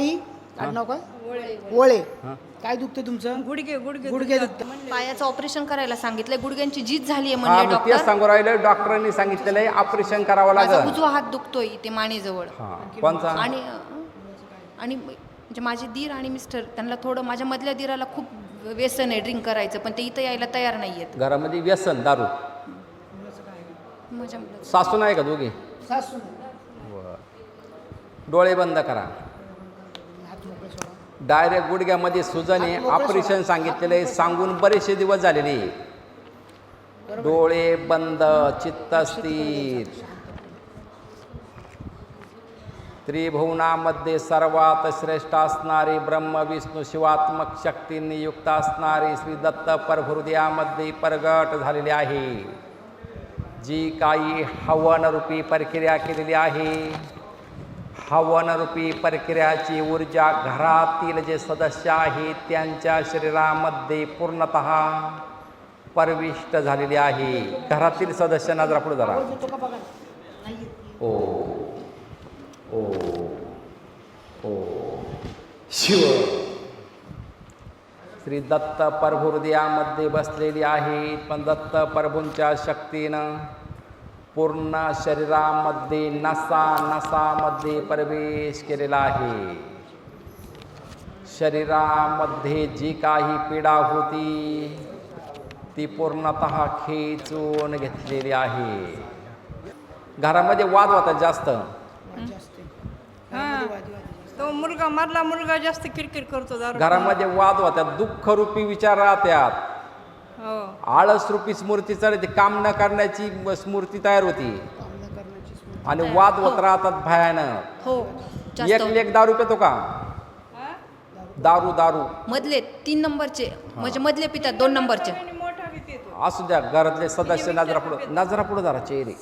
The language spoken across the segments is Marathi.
ताई आडनाव काय? वळे. हां. काय दुखतं तुमचं? गुडघे गुडघे गुडघे दुखतं पायाचं ऑपरेशन करायला सांगितलंय. गुडघ्यांची जीत झाली आहे म्हणले मी तेच डॉक्टर. सांगू राहिलो डॉक्टरांनी सांगितलेलं आहे ऑपरेशन करावं माझा लागेल. उजवा हात दुखतोय इथे मानेजवळ. हा कोणचा? आणि आणि म्हणजे माझे दीर आणि मिस्टर त्यांना थोडं माझ्या मधल्या दीराला खूप व्यसन आहे ड्रिंक करायचं पण ते इथं यायला तयार नाही आहेत घरामध्ये व्यसन दारू. माझ्या मुलाचं. सासू नाही का दोघी? सासू डोळे बंद करा. डायरेक्ट गुडघ्यामध्ये सुजने ऑपरेशन सांगितलेलं आहे. सांगून बरेचसे दिवस झालेले डोळे बंद चित्त स्थिर त्रिभुवनामध्ये सर्वात श्रेष्ठ असणारी ब्रह्म विष्णू शिवात्मक शक्तींनी युक्त असणारी श्री दत्त परहृदयामध्ये प्रगट झालेली आहे. जी काही हवनरूपी प्रक्रिया केलेली आहे. हवनरूपी प्रक्रियाची ऊर्जा घरातील जे सदस्य आहेत त्यांच्या शरीरामध्ये पूर्णत परविष्ट झालेली आहे. घरातील सदस्य जरा पुढे जरा ओ ओ ओ. शिव. श्री दत्त प्रभुहृदयामध्ये बसलेली आहेत पण दत्त प्रभूंच्या शक्तीनं पूर्ण शरीरामध्ये नसा नसामध्ये प्रवेश केलेला आहे. शरीरामध्ये जी काही पीडा होती ती पूर्णत खेचून घेतलेली आहे. घरामध्ये वाद होतात जास्त. हा. तो मुलगा मधला मुलगा जास्त किरकिर करतो दारू घरामध्ये वाद होतात दुःखरूपी विचार राहत्यात हो. आळसरूपी स्मृती चढते काम न करण्याची स्मृती तयार होती. काम न करण्याची स्मृती. आणि वाद होत राहतात भयानक. हो. एक लेख दारू पितो का? दारू दारू. मधले तीन नंबरचे. म्हणजे मधले पितात दोन नंबरचे. असू द्या घरातले सदस्य नजरा पुढं नजरा पुढं धरा चेहरे.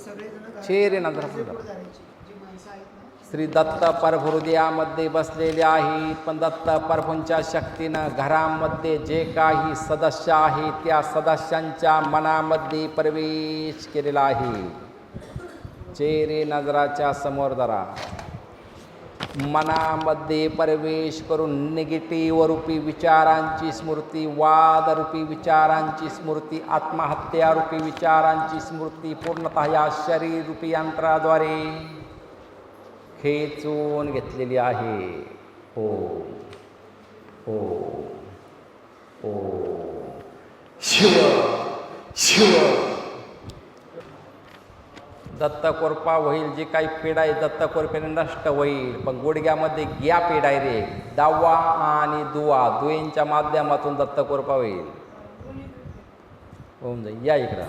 चेहरे नजरा पुढे धरा करायची. जी माणसं आहेत ना श्री दत्त परहृदयामध्ये बसलेले आहेत. पण दत्त प्रभूंच्या शक्तीनं घरामध्ये जे काही सदस्य आहेत त्या सदस्यांच्या मनामध्ये प्रवेश केलेला आहे. चेहरे नजराच्या समोर धरा. मनामध्ये प्रवेश करून निगेटिव्ह रूपी विचारांची स्मृती वादरूपी विचारांची स्मृती आत्महत्यारूपी विचारांची स्मृती पूर्णतः या शरीररूपी यंत्राद्वारे खेचून घेतलेली आहे. हो. हो. हो. शिव. शिव. दत्तकोरपा होईल जे काही पीडा आहे दत्तकोरपेने नष्ट होईल. पण गुडघ्यामध्ये ग्या पीडा आहे रे. दावा आणि दुवा दुईंच्या माध्यमातून दत्तकोरपा होईल. होऊन जाईल. या इकडं.